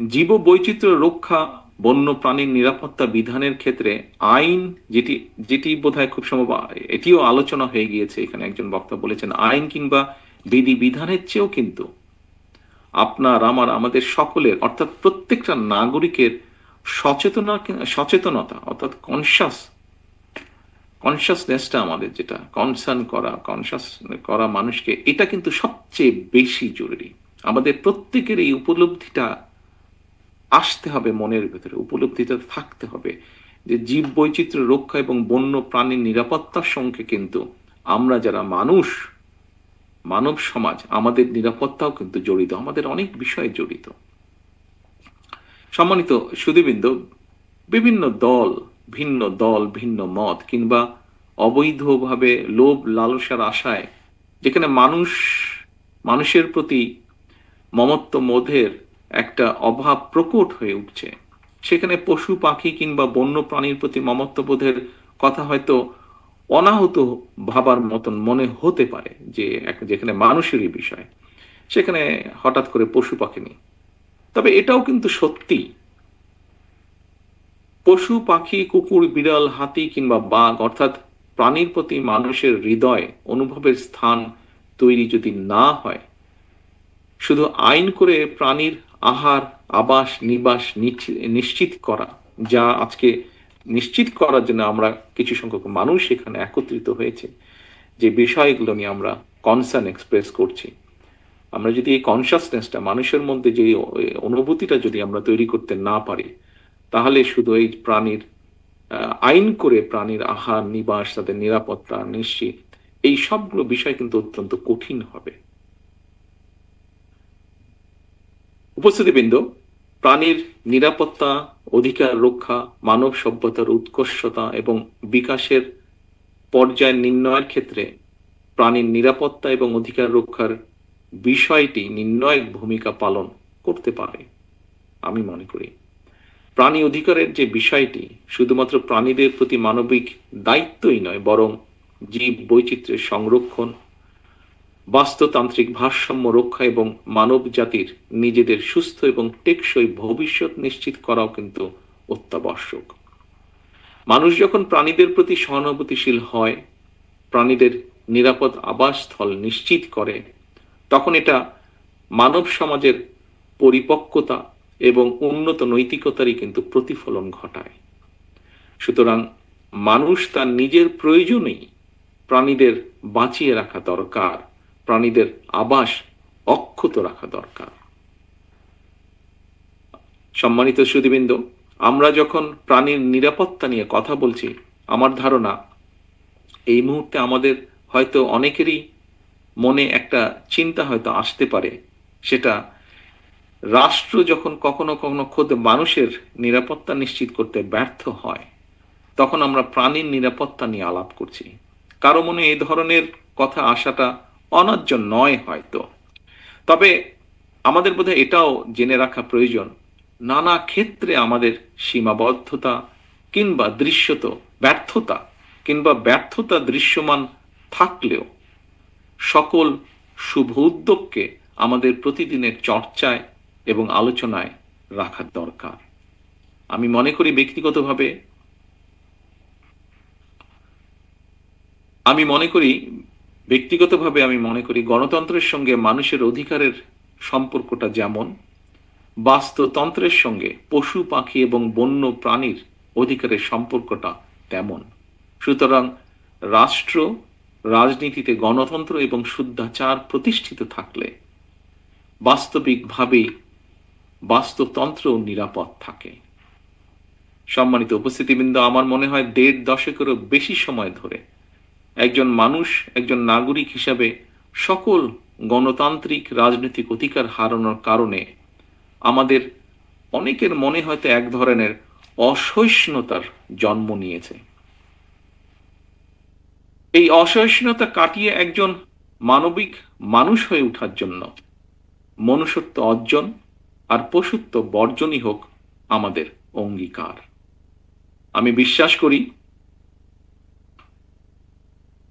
জীব বৈচিত্র্য রক্ষা বন্য প্রাণীর নিরাপত্তা বিধানের ক্ষেত্রে আইন যেটি যেটি বোধহয় খুব সম্ভব, এটিও আলোচনা হয়ে গিয়েছে, এখানে একজন বক্তা বলেছেন, আইন কিংবা বিধি বিধানের চেয়েও কিন্তু আপনার, আমার, আমাদের সকলের, অর্থাৎ প্রত্যেকটা নাগরিকের সচেতনা, সচেতনতা, অর্থাৎ কনসাস কনসাসনেসটা আমাদের যেটা কনসার্ন করা কনসাস করা মানুষকে, এটা কিন্তু সবচেয়ে বেশি জরুরি। আমাদের প্রত্যেকের এই উপলব্ধিটা আসতে হবে মনের ভেতরে উপলব্ধিটা থাকতে হবে যে জীব বৈচিত্র্য রক্ষা এবং বন্য প্রাণীর নিরাপত্তার সঙ্গে কিন্তু আমরা যারা মানুষ, মানব সমাজ, আমাদের নিরাপত্তাও কিন্তু জড়িত, আমাদের অনেক বিষয়ে জড়িত। সম্মানিত সুদীবৃন্দ বিভিন্ন দল, ভিন্ন দল, ভিন্ন মত কিংবা অবৈধভাবে লোভ লালসার আশায় যেখানে মানুষ, মানুষের প্রতি মমত্ব মোধের একটা অভাব প্রকট হয়ে উঠছে। সেখানে পশু, পাখি কিংবা বন্য প্রাণীর প্রতি মমত্ববোধের কথা হয়তো অনাহত ভাবার মতন মনে হতে পারে যে যেখানে মানুষেরই বিষয়, সেখানে হঠাৎ করে পশু, পাখি নেই। তবে এটাও কিন্তু সত্যি। পশু, পাখি, কুকুর, বিড়াল, হাতি কিংবা বাঘ, অর্থাৎ প্রাণীর প্রতি মানুষের হৃদয়, অনুভবের স্থান তৈরি যদি না হয়, শুধু আইন করে প্রাণীর আহার, আবাস, নিবাস নিশ্চিত করা, যা আজকে নিশ্চিত করার জন্য আমরা কিছু সংখ্যক মানুষ এখানে একত্রিত হয়েছে, যে বিষয়গুলো নিয়ে আমরা কনসার্ন এক্সপ্রেস করছি। আমরা যদি এই কনসাসনেসটা মানুষের মধ্যে যে অনুভূতিটা যদি আমরা তৈরি করতে না পারি, তাহলে শুধু এই প্রাণীর আইন করে প্রাণীর আহার, নিবাস, তাদের নিরাপত্তা, নিশ্চিত, এই সবগুলো বিষয় কিন্তু অত্যন্ত কঠিন হবে। উপস্থিতিবৃন্দ প্রাণীর নিরাপত্তা, অধিকার রক্ষা, মানব সভ্যতার উৎকর্ষতা এবং বিকাশের পর্যায় নির্ণয়ের ক্ষেত্রে প্রাণীর নিরাপত্তা এবং অধিকার রক্ষার বিষয়টি নির্ণয়ের ভূমিকা পালন করতে পারে, আমি মনে করি। প্রাণী অধিকারের যে বিষয়টি শুধুমাত্র প্রাণীদের প্রতি মানবিক দায়িত্বই নয়, বরং জীব বৈচিত্র্যের সংরক্ষণ বাস্তুতান্ত্রিক ভারসাম্য রক্ষা এবং মানব জাতির নিজেদের সুস্থ এবং টেকসই ভবিষ্যৎ নিশ্চিত করাও কিন্তু অত্যাবশ্যক। মানুষ যখন প্রাণীদের প্রতি সহানুভূতিশীল হয়, প্রাণীদের নিরাপদ আবাসস্থল নিশ্চিত করে, তখন এটা মানব সমাজের পরিপক্কতা এবং উন্নত নৈতিকতারই কিন্তু প্রতিফলন ঘটায়। সুতরাং মানুষ তার নিজের প্রয়োজনেই প্রাণীদের বাঁচিয়ে রাখা দরকার। প্রাণীদের আবাস অক্ষত রাখা দরকার। সম্মানিত সুদীবৃন্দ আমরা যখন প্রাণীর নিরাপত্তা নিয়ে কথা বলছি, আমার ধারণা এই মুহূর্তে আমাদের হয়তো অনেকেরই মনে একটা চিন্তা হয়তো আসতে পারে, সেটা রাষ্ট্র যখন কখনো কখনো খোদ মানুষের নিরাপত্তা নিশ্চিত করতে ব্যর্থ হয়, তখন আমরা প্রাণীর নিরাপত্তা নিয়ে আলাপ করছি। কারও মনে এই ধরনের কথা আসাটা অনার্য নয় হয়তো। তবে আমাদের বোধহয় এটাও জেনে রাখা প্রয়োজন, নানা ক্ষেত্রে আমাদের সীমাবদ্ধতা কিংবা দৃশ্যত ব্যর্থতা কিংবা ব্যর্থতা দৃশ্যমান থাকলেও সকল শুভ উদ্যোগকে আমাদের প্রতিদিনের চর্চায় এবং আলোচনায় রাখার দরকার। আমি মনে করি ব্যক্তিগতভাবে, আমি মনে করি ব্যক্তিগতভাবে আমি মনে করি গণতন্ত্রের সঙ্গে মানুষের অধিকারের সম্পর্কটা যেমন, বাস্তুতন্ত্রের সঙ্গে পশু, পাখি এবং বন্য প্রাণীর অধিকারের সম্পর্কটা তেমন। সুতরাং রাষ্ট্র, রাজনীতিতে গণতন্ত্র এবং শুদ্ধাচার প্রতিষ্ঠিত থাকলে বাস্তবিকভাবেই বাস্তুতন্ত্র নিরাপদ থাকে। সম্মানিত উপস্থিতিবৃন্দ, আমার মনে হয় দেড় দশকেরও বেশি সময় ধরে একজন মানুষ, একজন নাগরিক হিসাবে সকল গণতান্ত্রিক রাজনৈতিক অধিকার হারানোর কারণে আমাদের অনেকের মনে হয়তো এক ধরনের অসহিষ্ণুতার জন্ম নিয়েছে। এই অসহিষ্ণুতা কাটিয়ে একজন মানবিক মানুষ হয়ে ওঠার জন্য মনুষ্যত্ব অর্জন আর পশুত্ব বর্জনই হোক আমাদের অঙ্গীকার। আমি বিশ্বাস করি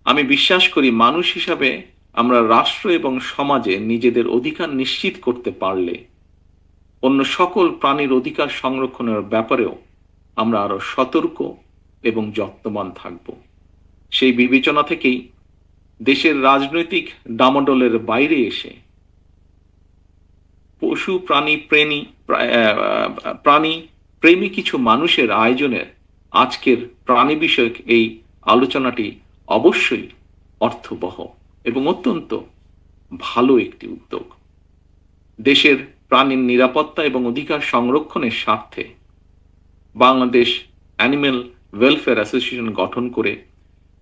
আমি বিশ্বাস করি মানুষ হিসাবে আমরা রাষ্ট্র এবং সমাজে নিজেদের অধিকার নিশ্চিত করতে পারলে অন্য সকল প্রাণীর অধিকার সংরক্ষণের ব্যাপারেও আমরা আরও সতর্ক এবং যত্নবান থাকব। সেই বিবেচনা থেকেই দেশের রাজনৈতিক ডামাডোলের বাইরে এসে পশু প্রাণী প্রেমী প্রাণী প্রেমী কিছু মানুষের আয়োজনের আজকের প্রাণী বিষয়ক এই আলোচনাটি অবশ্যই অর্থবহ এবং অত্যন্ত ভালো একটি উদ্যোগ। দেশের প্রাণীর নিরাপত্তা এবং অধিকার সংরক্ষণের স্বার্থে বাংলাদেশ অ্যানিম্যাল ওয়েলফেয়ার অ্যাসোসিয়েশন গঠন করে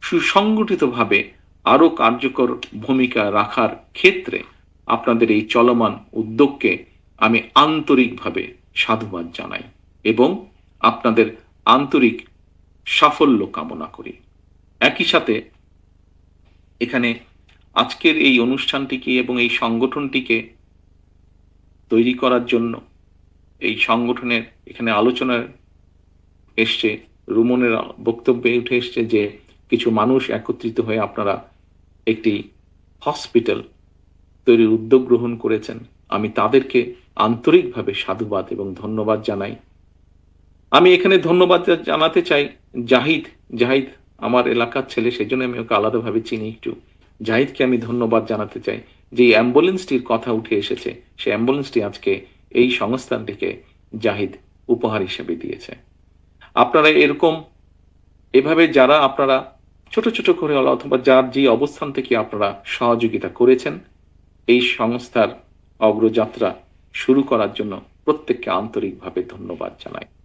সুসংগঠিতভাবে আরও কার্যকর ভূমিকা রাখার ক্ষেত্রে আপনাদের এই চলমান উদ্যোগকে আমি আন্তরিকভাবে সাধুবাদ জানাই এবং আপনাদের আন্তরিক সাফল্য কামনা করি। একই সাথে এখানে আজকের এই অনুষ্ঠানটিকে এবং এই সংগঠনটিকে তৈরি করার জন্য এই সংগঠনের এখানে আলোচনার এসছে, রুমনের বক্তব্যে উঠে এসছে যে কিছু মানুষ একত্রিত হয়ে আপনারা একটি হসপিটাল তৈরির উদ্যোগ গ্রহণ করেছেন। আমি তাদেরকে আন্তরিকভাবে সাধুবাদ এবং ধন্যবাদ জানাই। আমি এখানে ধন্যবাদ জানাতে চাই জাহিদ। জাহিদ আমার এলাকার ছেলে সেই জন্য আমি ওকে আলাদাভাবে চিনি একটু। জাহিদকে আমি ধন্যবাদ জানাতে চাই যে অ্যাম্বুলেন্সটির কথা উঠে এসেছে। সেই অ্যাম্বুলেন্সটি আজকে এই সংস্থানটিকে জাহিদ উপহার হিসেবে দিয়েছে। আপনারা এরকম, এভাবে যারা আপনারা ছোট ছোট করে অথবা যার যে অবস্থান থেকে আপনারা সহযোগিতা করেছেন, এই সংস্থার অগ্রযাত্রা শুরু করার জন্য প্রত্যেককে আন্তরিকভাবে ধন্যবাদ জানাই।